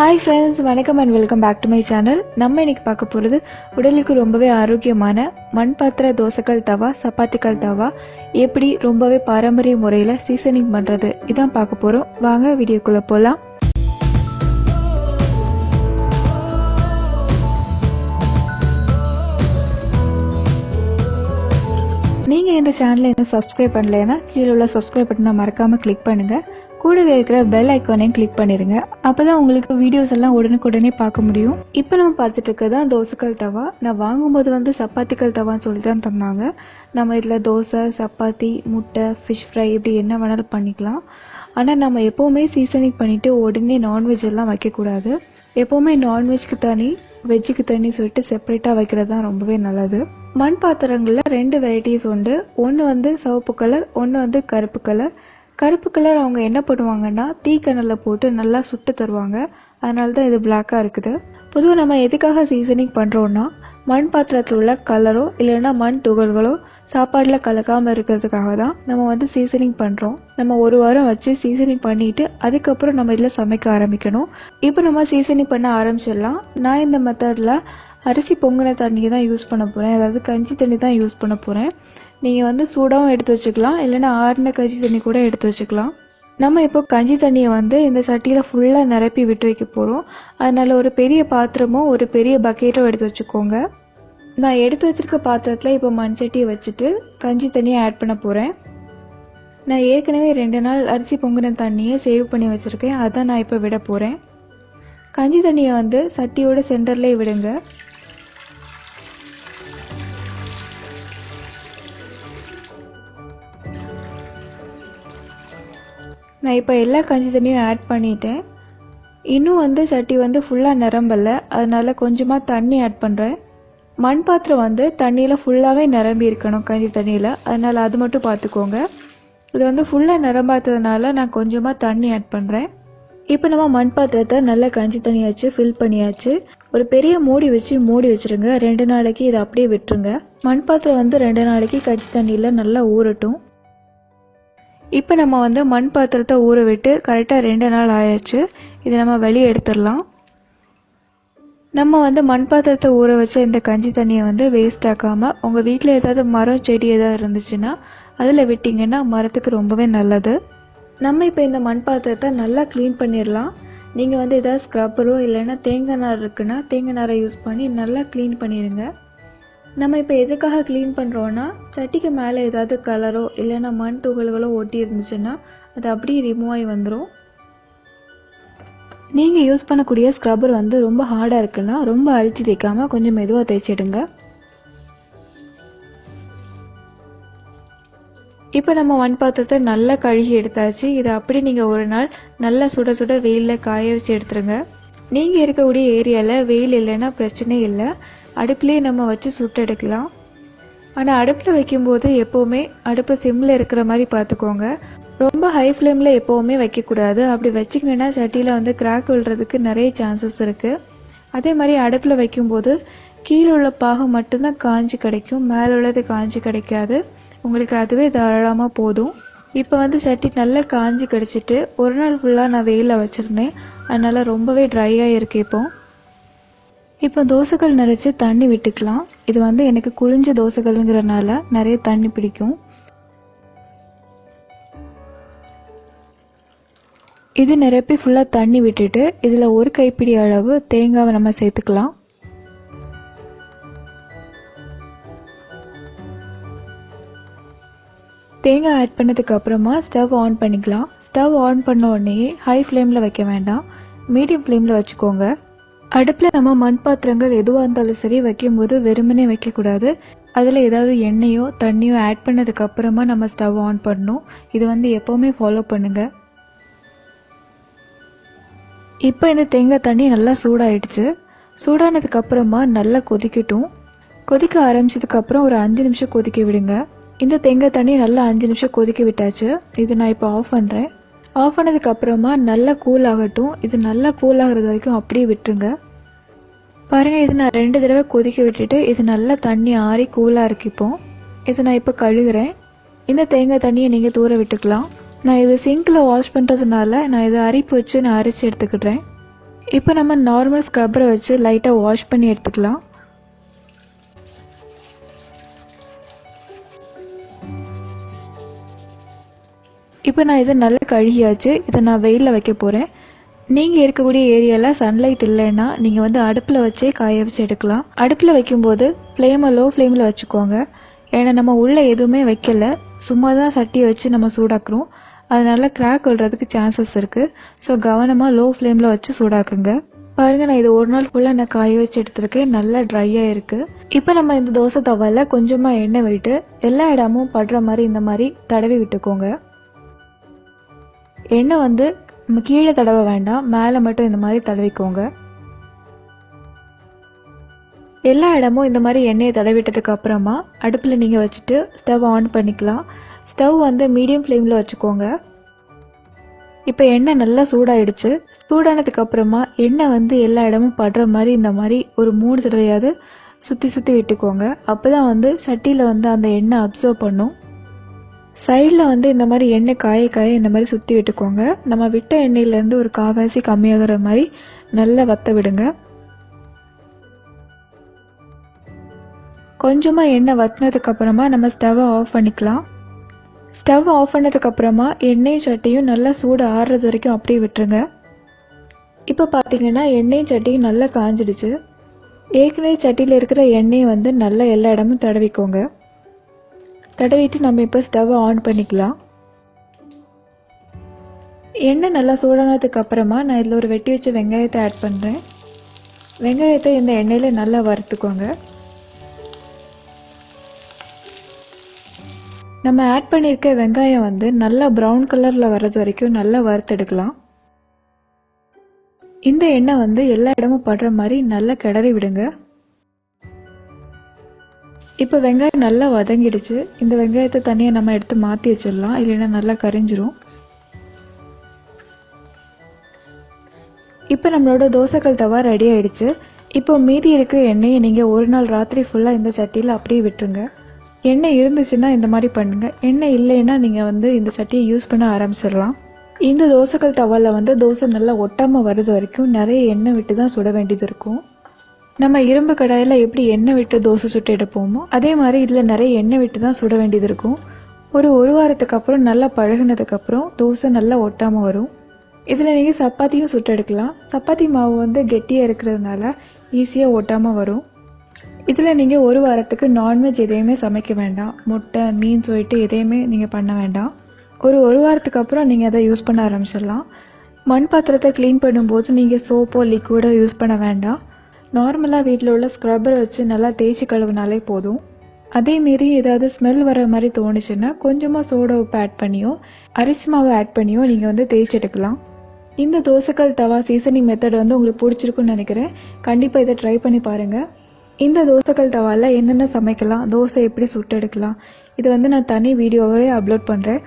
Hi friends வணக்கம் and welcome back to my channel நம்ம இன்னைக்கு பார்க்க போகிறது உடலுக்கு ரொம்பவே ஆரோக்கியமான மண் பாத்திர தோசைக்கல் தவா சப்பாத்திக்கல் தவா எப்படி ரொம்பவே பாரம்பரிய முறையில் சீசனிங் பண்ணுறது இதான் பார்க்க போகிறோம் வாங்க வீடியோக்குள்ளே போகலாம் நீங்கள் இந்த சேனலை இன்னும் சப்ஸ்கிரைப் பண்ணலைன்னா கீழே உள்ள சப்ஸ்கிரைப் பட்டனை மறக்காமல் கிளிக் பண்ணுங்கள் கூடவே இருக்கிற பெல் ஐக்கானையும் கிளிக் பண்ணிடுங்க அப்போ தான் உங்களுக்கு வீடியோஸ் எல்லாம் உடனுக்குடனே பார்க்க முடியும். இப்போ நம்ம பார்த்துட்டு இருக்கிறது தான் தோசைக்கல் தவா. நான் வாங்கும்போது வந்து சப்பாத்திக்கல் தவான்னு சொல்லி தான் தந்தாங்க. நம்ம இதில் தோசை சப்பாத்தி முட்டை ஃபிஷ் ஃப்ரை இப்படி என்ன வேணாலும் பண்ணிக்கலாம். ஆனால் நம்ம எப்போவுமே சீசனிங் பண்ணிவிட்டு உடனே நான்வெஜ் எல்லாம் வைக்கக்கூடாது. எப்போவுமே நான்வெஜ்க்கு தனி வெஜ்ஜுக்கு தனி சொல்லிட்டு செப்பரேட்டாக வைக்கிறது தான் ரொம்பவே நல்லது. மண் பாத்திரங்களில் ரெண்டு வெரைட்டிஸ் உண்டு. ஒன்று வந்து சிவப்பு கலர் ஒன்று வந்து கருப்பு கலர் கருப்பு கலர் அவங்க என்ன பண்ணுவாங்கன்னா தீக்கணலில் போட்டு நல்லா சுட்டு தருவாங்க. அதனால தான் இது பிளாக்காக இருக்குது. பொதுவாக நம்ம எதுக்காக சீசனிங் பண்ணுறோன்னா மண் பாத்திரத்தில் உள்ள கலரோ இல்லைன்னா மண் துகள்களோ சாப்பாடில் கலக்காமல் இருக்கிறதுக்காக தான் நம்ம வந்து சீசனிங் பண்ணுறோம் நம்ம ஒரு வாரம் வச்சு சீசனிங் பண்ணிட்டு அதுக்கப்புறம் நம்ம இதில் சமைக்க ஆரம்பிக்கணும். இப்போ நம்ம சீசனிங் பண்ண ஆரம்பிச்சிடலாம். நான் இந்த மெத்தடில் அரிசி பொங்கின தண்ணியை தான் யூஸ் பண்ண போகிறேன் அதாவது கஞ்சி தண்ணி தான் யூஸ் பண்ண போகிறேன் நீங்கள் வந்து சூடாகவும் எடுத்து வச்சுக்கலாம். இல்லைன்னா ஆறின கஞ்சி தண்ணி கூட எடுத்து வச்சுக்கலாம். நம்ம இப்போ கஞ்சி தண்ணியை வந்து இந்த சட்டியில் ஃபுல்லாக நிரப்பி விட்டு வைக்க போகிறோம் அதனால் ஒரு பெரிய பாத்திரமோ ஒரு பெரிய பக்கெட்டோ எடுத்து வச்சுக்கோங்க. நான் எடுத்து வச்சிருக்க பாத்திரத்தில் இப்போ மண்சட்டியை வச்சுட்டு கஞ்சி தண்ணியை ஆட் பண்ண போகிறேன் நான் ஏற்கனவே ரெண்டு நாள் அரிசி பொங்கின தண்ணியை சேவ் பண்ணி வச்சுருக்கேன். அதான் நான் இப்போ விட போகிறேன் கஞ்சி தண்ணியை வந்து சட்டியோட சென்டர்லேயே விடுங்க. நான் இப்போ எல்லா கஞ்சி தண்ணியும் ஆட் பண்ணிட்டேன். இன்னும் வந்து சட்டி வந்து ஃபுல்லாக நிரம்பலை. அதனால் கொஞ்சமாக தண்ணி ஆட் பண்ணுறேன் மண் பாத்திரம் வந்து தண்ணியில் ஃபுல்லாகவே நிரம்பி இருக்கணும் கஞ்சி தண்ணியில். அதனால் அது மட்டும் பார்த்துக்கோங்க இது வந்து ஃபுல்லாக நிரம்பாததுனால நான் கொஞ்சமாக தண்ணி ஆட் பண்ணுறேன் இப்போ நம்ம மண் பாத்திரத்தை நல்லா கஞ்சி தண்ணி வச்சு ஃபில் பண்ணியாச்சு. ஒரு பெரிய மூடி வச்சு மூடி வச்சுருங்க. ரெண்டு நாளைக்கு இதை அப்படியே விட்டுருங்க. மண் பாத்திரம் வந்து ரெண்டு நாளைக்கு கஞ்சி தண்ணியில் நல்லா ஊறட்டும். இப்போ நம்ம வந்து மண் பாத்திரத்தை ஊற விட்டு கரெக்டாக ரெண்டு நாள் ஆயாச்சு. இதை நம்ம வெளியே எடுத்துடலாம். நம்ம வந்து மண் பாத்திரத்தை ஊற வச்ச இந்த கஞ்சி தண்ணியை வந்து வேஸ்ட் ஆக்காமல் உங்கள் வீட்டில் ஏதாவது மரம் செடி ஏதாவது இருந்துச்சுன்னா அதில் விட்டிங்கன்னா மரத்துக்கு ரொம்பவே நல்லது. நம்ம இப்போ இந்த மண் பாத்திரத்தை நல்லா க்ளீன் பண்ணிடலாம். நீங்கள் வந்து ஏதாவது ஸ்க்ரப்பரோ இல்லைன்னா தேங்காய் நார் இருக்குன்னா தேங்காய் நாரை யூஸ் பண்ணி நல்லா க்ளீன் பண்ணிடுங்க. நம்ம இப்போ எதுக்காக க்ளீன் பண்ணுறோன்னா சட்டிக்கு மேலே ஏதாவது கலரோ இல்லைன்னா மண் துகள்களோ ஒட்டி இருந்துச்சுன்னா அது அப்படியே ரிமூவ் ஆகி வந்துடும் நீங்கள் யூஸ் பண்ணக்கூடிய ஸ்க்ரப்பர் வந்து ரொம்ப ஹார்டாக இருக்குன்னா ரொம்ப அழுத்தி தைக்காமல் கொஞ்சம் மெதுவாக தைச்சிடுங்க இப்போ நம்ம மண் பாத்திரத்தை நல்லா கழுகி எடுத்தாச்சு. இதை அப்படி நீங்கள் ஒரு நாள் நல்லா சுட சுட வெயிலில் காய வச்சு எடுத்துருங்க. நீங்கள் இருக்கக்கூடிய ஏரியாவில் வெயில் இல்லைன்னா பிரச்சனை இல்லை. அடுப்புலேயே நம்ம வச்சு சுட்டு எடுக்கலாம் ஆனால் அடுப்பில் வைக்கும்போது எப்போவுமே அடுப்பு சிம்மில் இருக்கிற மாதிரி பார்த்துக்கோங்க. ரொம்ப ஹை ஃப்ளேமில் எப்போவுமே வைக்கக்கூடாது. அப்படி வச்சிங்கன்னா சட்டியில் வந்து கிராக் விழுறதுக்கு நிறைய சான்சஸ் இருக்குது அதே மாதிரி அடுப்பில் வைக்கும்போது கீழே உள்ள பாகம் மட்டும்தான் காஞ்சி கிடைக்கும். மேலே உள்ளது காஞ்சி கிடைக்காது. உங்களுக்கு அதுவே தாராளமாக போதும். இப்போ வந்து சட்டி நல்லா காஞ்சி கிடச்சிட்டு ஒரு நாள் ஃபுல்லாக நான் வெயிலில் வச்சுருந்தேன். அதனால் ரொம்பவே ட்ரையாக ஆகியிருக்கு இப்போது இப்போ தோசைகள் நிறைச்சி தண்ணி விட்டுக்கலாம். இது வந்து எனக்கு குளிஞ்ச தோசைகள்ங்கிறனால நிறைய தண்ணி பிடிக்கும். இது நிரப்பி ஃபுல்லாக தண்ணி விட்டுட்டு இதில் ஒரு கைப்பிடி அளவு தேங்காவை நம்ம சேர்த்துக்கலாம். தேங்காய் ஆட் பண்ணதுக்கு அப்புறமா ஸ்டவ் ஆன் பண்ணிக்கலாம். ஸ்டவ் ஆன் பண்ண உடனே ஹை ஃப்ளேமில் வைக்க வேண்டாம். மீடியம் ஃப்ளேமில் வச்சுக்கோங்க. அடுப்பில் நம்ம மண் பாத்திரங்கள் எதுவாக இருந்தாலும் சரி வைக்கும்போது வெறுமனே வைக்கக்கூடாது. அதில் ஏதாவது எண்ணெயோ தண்ணியோ ஆட் பண்ணதுக்கப்புறமா நம்ம ஸ்டவ் ஆன் பண்ணணும். இது வந்து எப்போவுமே ஃபாலோ பண்ணுங்கள் இப்போ இந்த தேங்காய் தண்ணி நல்லா சூடாயிடுச்சு. சூடானதுக்கப்புறமா நல்லா கொதிக்கட்டும். கொதிக்க ஆரம்பிச்சதுக்கப்புறம் ஒரு அஞ்சு நிமிஷம் கொதிக்க விடுங்க. இந்த தேங்காய் தண்ணி நல்லா அஞ்சு நிமிஷம் கொதிக்க விட்டாச்சு. இது நான் இப்போ ஆஃப் பண்ணுறேன் ஆஃப் பண்ணதுக்கு அப்புறமா நல்லா கூல் ஆகட்டும். இது நல்லா கூல் ஆகுறது வரைக்கும் அப்படியே விட்டுருங்க. பாருங்கள் இது நான் ரெண்டு தடவை கொதிக்க விட்டுட்டு இது நல்லா தண்ணி ஆறி கூலாக இருக்கு இப்போ. இதை நான் இப்போ கழுகுறேன் இந்த தேங்காய் தண்ணியை நீங்கள் தூர விட்டுக்கலாம். நான் இது சிங்கில் வாஷ் பண்ணுறதுனால நான் இதை அரிப்பு வச்சு நான் அரைச்சி எடுத்துக்கிட்டேன் இப்போ நம்ம நார்மல் ஸ்க்ரப்பரை வச்சு லைட்டாக வாஷ் பண்ணி எடுத்துக்கலாம். இப்போ நான் இதை நல்லா கழுகியாச்சு. இதை நான் வெயிலில் வைக்க போகிறேன் நீங்கள் இருக்கக்கூடிய ஏரியாவில் சன்லைட் இல்லைன்னா நீங்கள் வந்து அடுப்பில் வச்சே காய வச்சு எடுக்கலாம். அடுப்பில் வைக்கும்போது ஃப்ளேமை லோ ஃப்ளேமில் வச்சுக்கோங்க. ஏன்னா நம்ம உள்ளே எதுவுமே வைக்கல. சும்மா தான் சட்டியை வச்சு நம்ம சூடாக்குறோம். அதனால கிராக் விடுறதுக்கு சான்சஸ் இருக்குது ஸோ கவனமாக லோ ஃப்ளேமில் வச்சு சூடாக்குங்க. பாருங்க நான் இது ஒரு நாள் ஃபுல்லாக நான் காய வச்சு எடுத்திருக்கேன். நல்லா ட்ரையாக இருக்குது இப்போ நம்ம இந்த தோசை தவால கொஞ்சமாக எண்ணெய் விட்டு எல்லா இடமும் படுற மாதிரி இந்த மாதிரி தடவி விட்டுக்கோங்க. எண்ணெய் வந்து நம்ம கீழே தடவ வேண்டாம். மேலே மட்டும் இந்த மாதிரி தடவிக்கோங்க. எல்லா இடமும் இந்த மாதிரி எண்ணெயை தடவிட்டதுக்கு அப்புறமா அடுப்பில் நீங்கள் வச்சுட்டு ஸ்டவ் ஆன் பண்ணிக்கலாம். ஸ்டவ் வந்து மீடியம் ஃப்ளேமில் வச்சுக்கோங்க. இப்போ எண்ணெய் நல்லா சூடாயிடுச்சு. சூடானதுக்கு அப்புறமா எண்ணெய் வந்து எல்லா இடமும் படுற மாதிரி இந்த மாதிரி ஒரு மூணு தடவையாவது சுற்றி சுற்றி விட்டுக்கோங்க. அப்போ தான் வந்து சட்டியில் வந்து அந்த எண்ணெய் அப்சர்வ் பண்ணும். சைடில் வந்து இந்த மாதிரி எண்ணெய் காய காய இந்த மாதிரி சுற்றி விட்டுக்கோங்க. நம்ம விட்ட எண்ணெயிலேருந்து ஒரு காவாசி கம்மியாகிற மாதிரி நல்லா வத்த விடுங்க. கொஞ்சமாக எண்ணெய் வத்தினதுக்கு அப்புறமா நம்ம ஸ்டவ்வை ஆஃப் பண்ணிக்கலாம். ஸ்டவ் ஆஃப் பண்ணதுக்கு அப்புறமா எண்ணெயும் சட்டியும் நல்லா சூடு ஆறுறது வரைக்கும் அப்படியே விட்டுருங்க. இப்போ பார்த்தீங்கன்னா எண்ணெயும் சட்டியும் நல்லா காஞ்சிடுச்சு. ஏற்கனவே சட்டியில் இருக்கிற எண்ணெயை வந்து நல்லா எல்லா இடமும் தடவிக்கோங்க. தடவிட்டு நம்ம இப்போ ஸ்டவ்வை ஆன் பண்ணிக்கலாம். எண்ணெய் நல்லா சூடானதுக்கு அப்புறமா நான் இதில் ஒரு வெட்டி வச்ச வெங்காயத்தை ஆட் பண்ணுறேன் வெங்காயத்தை இந்த எண்ணெயில் நல்லா வறுத்துக்கோங்க. நம்ம ஆட் பண்ணியிருக்க வெங்காயம் வந்து நல்லா ப்ரௌன் கலரில் வர்றது வரைக்கும் நல்லா வறுத்தெடுக்கலாம். இந்த எண்ணெய் வந்து எல்லா இடமும் படுற மாதிரி நல்லா கிளறி விடுங்க. இப்போ வெங்காயம் நல்லா வதங்கிடுச்சு. இந்த வெங்காயத்தை தனியாக நம்ம எடுத்து மாற்றி வச்சிடலாம். இல்லைன்னா நல்லா கரைஞ்சிரும். இப்போ நம்மளோட தோசைக்கல் தவா ரெடி ஆயிடுச்சு. இப்போ மீதி இருக்கிற எண்ணெயை நீங்கள் ஒரு நாள் ராத்திரி ஃபுல்லாக இந்த சட்டியில் அப்படியே விட்டுருங்க. எண்ணெய் இருந்துச்சுன்னா இந்த மாதிரி பண்ணுங்கள் எண்ணெய் இல்லைன்னா நீங்கள் வந்து இந்த சட்டியை யூஸ் பண்ண ஆரம்பிச்சிடலாம். இந்த தோசைக்கல் தவாவில் வந்து தோசை நல்லா ஒட்டாமல் வர்றது வரைக்கும் நிறைய எண்ணெய் விட்டு தான் சுட வேண்டியது இருக்கும். நம்ம இரும்பு கடாயில் எப்படி எண்ணெய் விட்டு தோசை சுட்டு எடுப்போமோ அதே மாதிரி இதில் நிறைய எண்ணெய் விட்டு தான் சுட வேண்டியது இருக்கும். ஒரு ஒரு வாரத்துக்கு அப்புறம் நல்லா பழகினதுக்கப்புறம் தோசை நல்லா ஒட்டாமல் வரும். இதில் நீங்கள் சப்பாத்தியும் சுட்டு எடுக்கலாம். சப்பாத்தி மாவு வந்து கெட்டியாக இருக்கிறதுனால ஈஸியாக ஒட்டாமல் வரும். இதில் நீங்கள் ஒரு வாரத்துக்கு நான்வெஜ் எதையுமே சமைக்க வேண்டாம். முட்டை மீன் சொல்லிட்டு எதையுமே நீங்கள் பண்ண வேண்டாம். ஒரு ஒரு வாரத்துக்கு அப்புறம் நீங்கள் அதை யூஸ் பண்ண ஆரம்பிச்சிடலாம். மண் பாத்திரத்தை க்ளீன் பண்ணும்போது நீங்கள் சோப்போ லிக்விடோ யூஸ் பண்ண வேண்டாம். நார்மலாக வீட்டில் உள்ள ஸ்க்ரப்பரை வச்சு நல்லா தேய்ச்சி கழுவினாலே போதும். அதே மாரி ஏதாவது ஸ்மெல் வர மாதிரி தோணுச்சுன்னா கொஞ்சமாக சோடா உப்பு ஆட் பண்ணியோ அரிசி மாவு ஆட் பண்ணியோ நீங்கள் வந்து தேய்ச்சி எடுக்கலாம். இந்த தோசைக்கல் தவா சீசனிங் மெத்தட் வந்து உங்களுக்கு பிடிச்சிருக்குன்னு நினைக்கிறேன். கண்டிப்பாக இதை ட்ரை பண்ணி பாருங்கள் இந்த தோசைக்கல் தவாவில் என்னென்ன சமைக்கலாம் தோசை எப்படி சுட்டெடுக்கலாம் இது வந்து நான் தனி வீடியோவே அப்லோட் பண்ணுறேன்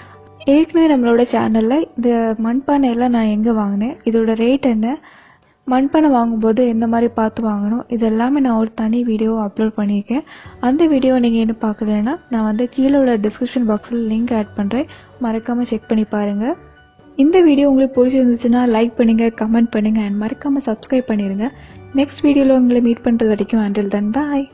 ஏற்கனவே நம்மளோட சேனலில் இந்த மண்பானை எல்லாம் நான் எங்கே வாங்கினேன் இதோட ரேட் என்ன மண்பானை வாங்கும்போது எந்த மாதிரி பார்த்து வாங்கணும் இது எல்லாமே நான் ஒரு தனி வீடியோ அப்லோட் பண்ணியிருக்கேன். அந்த வீடியோ நீங்கள் என்ன பார்க்கலன்னா நான் வந்து கீழே உள்ள டிஸ்கிரிப்ஷன் பாக்ஸில் லிங்க் ஆட் பண்ணுறேன் மறக்காமல் செக் பண்ணி பாருங்கள் இந்த வீடியோ உங்களுக்கு பிடிச்சிருந்துச்சுன்னா லைக் பண்ணுங்கள் கமெண்ட் பண்ணுங்கள் அண்ட் மறக்காமல் சப்ஸ்கிரைப் பண்ணிடுங்க நெக்ஸ்ட் வீடியோவில் உங்களை மீட் பண்ணுறது வரைக்கும் அண்டில் தன் பாய்